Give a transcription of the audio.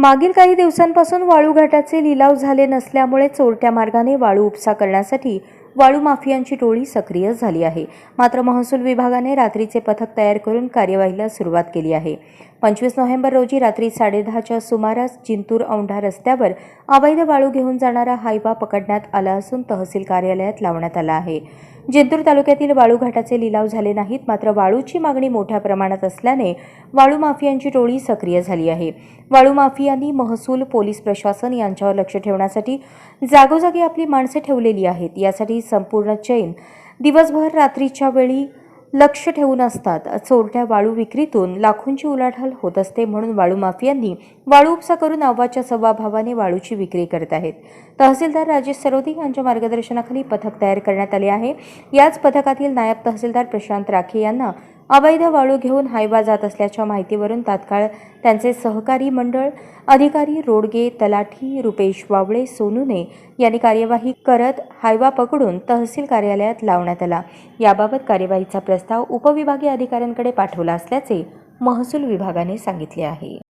मागील काही दिवसांपासून वाळू घाटाचे लिलाव झाले नसल्यामुळे चोरट्या मार्गाने वाळू उपसा करण्यासाठी वाळू माफियांची टोळी सक्रिय झाली आहे. मात्र महसूल विभागाने रात्रीचे पथक तयार करून कार्यवाहीला सुरुवात केली आहे. पंचवीस नोव्हेंबर रोजी रात्री साडेदहाच्या सुमारास जिंतूर औंढा रस्त्यावर अवैध वाळू घेऊन जाणारा हायवा पकडण्यात आला असून तहसील कार्यालयात लावण्यात आला आहे. जिंतूर तालुक्यातील वाळू घाटाचे लिलाव झाले नाहीत मात्र वाळूची मागणी मोठ्या प्रमाणात असल्याने वाळू माफियांची टोळी सक्रिय झाली आहे. वाळू माफियांनी महसूल पोलीस प्रशासन यांच्यावर लक्ष ठेवण्यासाठी जागोजागी आपली माणसे ठेवलेली आहेत. यासाठी संपूर्ण चैन दिवसभर रात्रीच्या वेळी लक्ष ठेवून असतात. चोरट्या वाळू विक्रीतून लाखोंची उलाढाल होत असते म्हणून वाळू माफियांनी वाळू उपसा करून अव्वाच्या सव्वा भावाने वाळूची विक्री करत आहेत. तहसीलदार राजेश सरोदे यांच्या मार्गदर्शनाखाली पथक तयार करण्यात आले आहे. याच पथकातील नायब तहसीलदार प्रशांत राखे यांना अवैध वाळू घेऊन हायवा जात असल्याच्या माहितीवरून तात्काळ त्यांचे सहकारी मंडळ अधिकारी रोडगे तलाठी रुपेश वावळे सोनुने यांनी कार्यवाही करत हायवा पकडून तहसील कार्यालयात लावण्यात आला. याबाबत कार्यवाहीचा प्रस्ताव उपविभागीय अधिकाऱ्यांकडे पाठवला असल्याचे महसूल विभागाने सांगितले आहे.